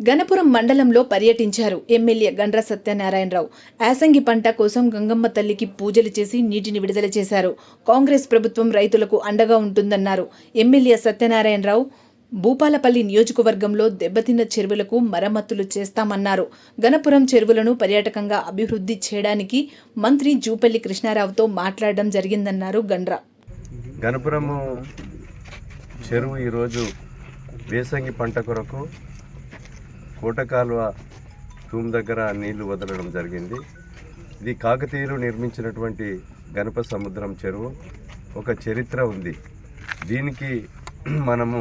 గణపురం మండలంలో పర్యటించారు ఎమ్మెల్యే గండ్ర సత్యనారాయణరావు. యాసంగి పంట కోసం గంగమ్మ తల్లికి పూజలు చేసి నీటిని విడుదల చేశారు. కాంగ్రెస్ ప్రభుత్వం రైతులకు అండగా ఉంటుందన్నారు. ఎమ్మెల్యే సత్యనారాయణరావు భూపాలపల్లి నియోజకవర్గంలో దెబ్బతిన్న చెరువులకు మరమ్మతులు చేస్తామన్నారు. గణపురం చెరువులను పర్యాటకంగా అభివృద్ధి చేయడానికి మంత్రి జూపల్లి కృష్ణారావుతో మాట్లాడడం జరిగిందన్నారు గండ్ర. గణపురము చెరువు ఈరోజు వేసంగి పంట కొరకు కోటకాలువ తూమ్ దగ్గర నీళ్ళు వదలడం జరిగింది. ఇది కాకతీయులు నిర్మించినటువంటి గణప సముద్రం చెరువు. ఒక చరిత్ర ఉంది. దీనికి మనము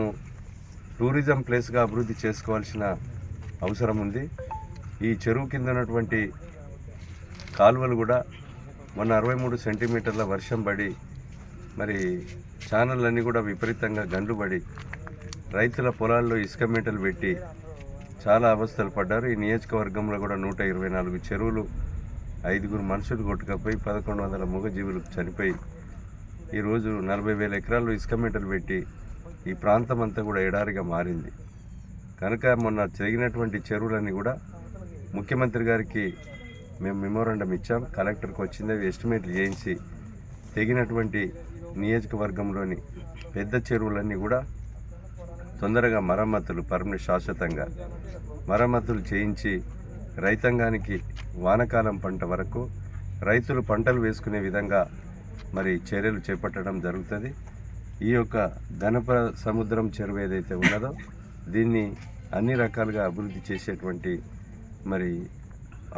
టూరిజం ప్లేస్గా అభివృద్ధి చేసుకోవాల్సిన అవసరం ఉంది. ఈ చెరువు కింద ఉన్నటువంటి కాలువలు కూడా మొన్న అరవై మూడు సెంటీమీటర్ల వర్షం పడి మరి ఛానళ్ళన్నీ కూడా విపరీతంగా గండ్లు పడి రైతుల పొలాల్లో ఇసుక మీటలు పెట్టి చాలా అవస్థలు పడ్డారు. ఈ నియోజకవర్గంలో కూడా నూట ఇరవై నాలుగు చెరువులు ఐదుగురు మనుషులు కొట్టుకపోయి పదకొండు వందల మూగజీవులు చనిపోయి ఈరోజు నలభై వేల ఎకరాలు ఇసుక మీటలు పెట్టి ఈ ప్రాంతం అంతా కూడా ఎడారిగా మారింది. కనుక మొన్న జరిగినటువంటి చెరువులన్నీ కూడా ముఖ్యమంత్రి గారికి మేము మెమోరాండం ఇచ్చాం. కలెక్టర్కి వచ్చింది అవి ఎస్టిమేట్లు చేయించి తెగినటువంటి నియోజకవర్గంలోని పెద్ద చెరువులన్నీ కూడా తొందరగా మరమ్మతులు పర్మనెంట్ శాశ్వతంగా మరమ్మతులు చేయించి రైతాంగానికి వానకాలం పంట వరకు రైతులు పంటలు వేసుకునే విధంగా మరి చర్యలు చేపట్టడం జరుగుతుంది. ఈ యొక్క ధనప సముద్రం చెరువు ఏదైతే ఉన్నదో దీన్ని అన్ని రకాలుగా అభివృద్ధి చేసేటువంటి మరి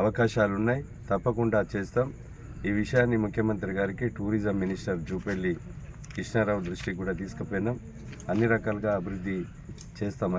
అవకాశాలు ఉన్నాయి తప్పకుండా చేస్తాం. ఈ విషయాన్ని ముఖ్యమంత్రి గారికి టూరిజం మినిస్టర్ జూపెల్లి కృష్ణారావు దృష్టికి కూడా తీసుకుపోయినాం. అన్ని రకాలుగా అభివృద్ధి చేస్తామని